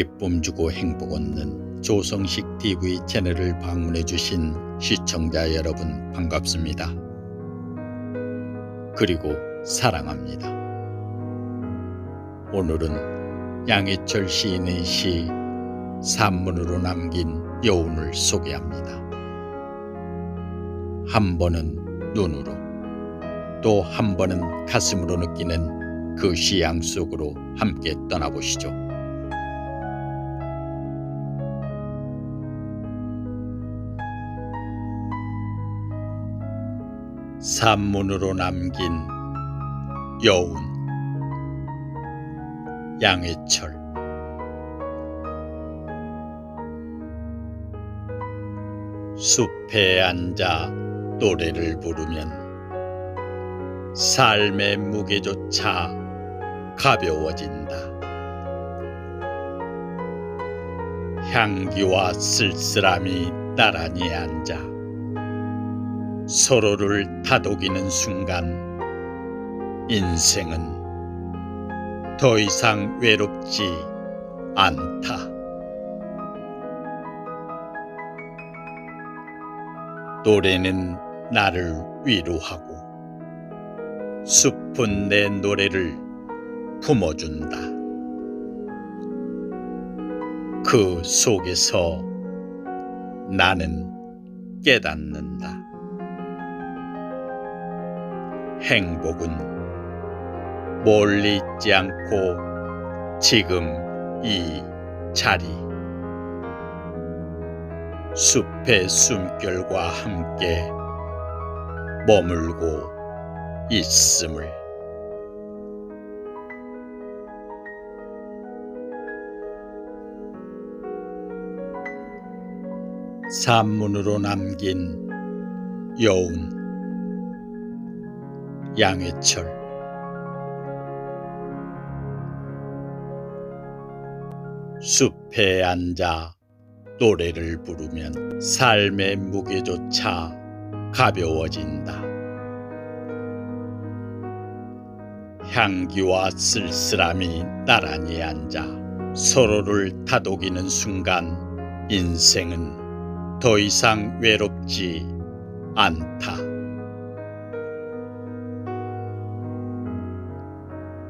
기쁨 주고 행복 얻는 조성식 TV 채널을 방문해 주신 시청자 여러분 반갑습니다. 그리고 사랑합니다. 오늘은 양해철 시인의 시 산문으로 남긴 여운을 소개합니다. 한 번은 눈으로 또 한 번은 가슴으로 느끼는 그 시양 속으로 함께 떠나보시죠. 산문으로 남긴 여운 양해철 숲에 앉아 노래를 부르면 삶의 무게조차 가벼워진다. 향기와 쓸쓸함이 나란히 앉아 서로를 다독이는 순간 인생은 더 이상 외롭지 않다. 노래는 나를 위로하고 숲은 내 노래를 품어준다. 그 속에서 나는 깨닫는다. 행복은 멀리 있지 않고 지금 이 자리. 숲의 숨결과 함께 머물고 있음을. 산문으로 남긴 여운 양해철 숲에 앉아 노래를 부르면 삶의 무게조차 가벼워진다. 향기와 쓸쓸함이 나란히 앉아 서로를 다독이는 순간 인생은 더 이상 외롭지 않다.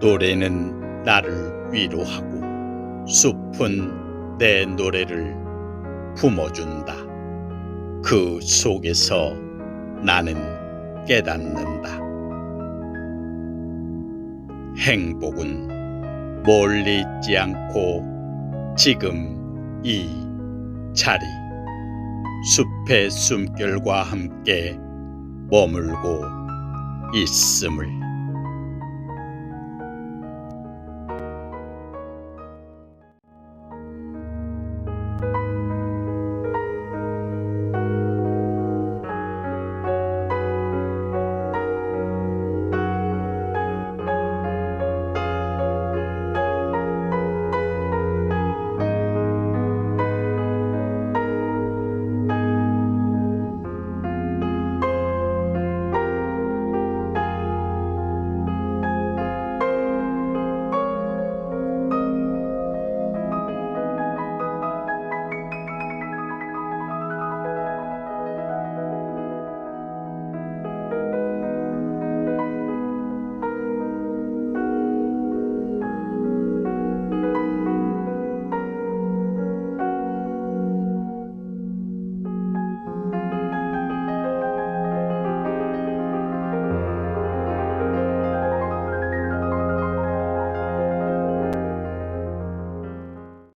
노래는 나를 위로하고 숲은 내 노래를 품어준다. 그 속에서 나는 깨닫는다. 행복은 멀리 있지 않고 지금 이 자리 숲의 숨결과 함께 머물고 있음을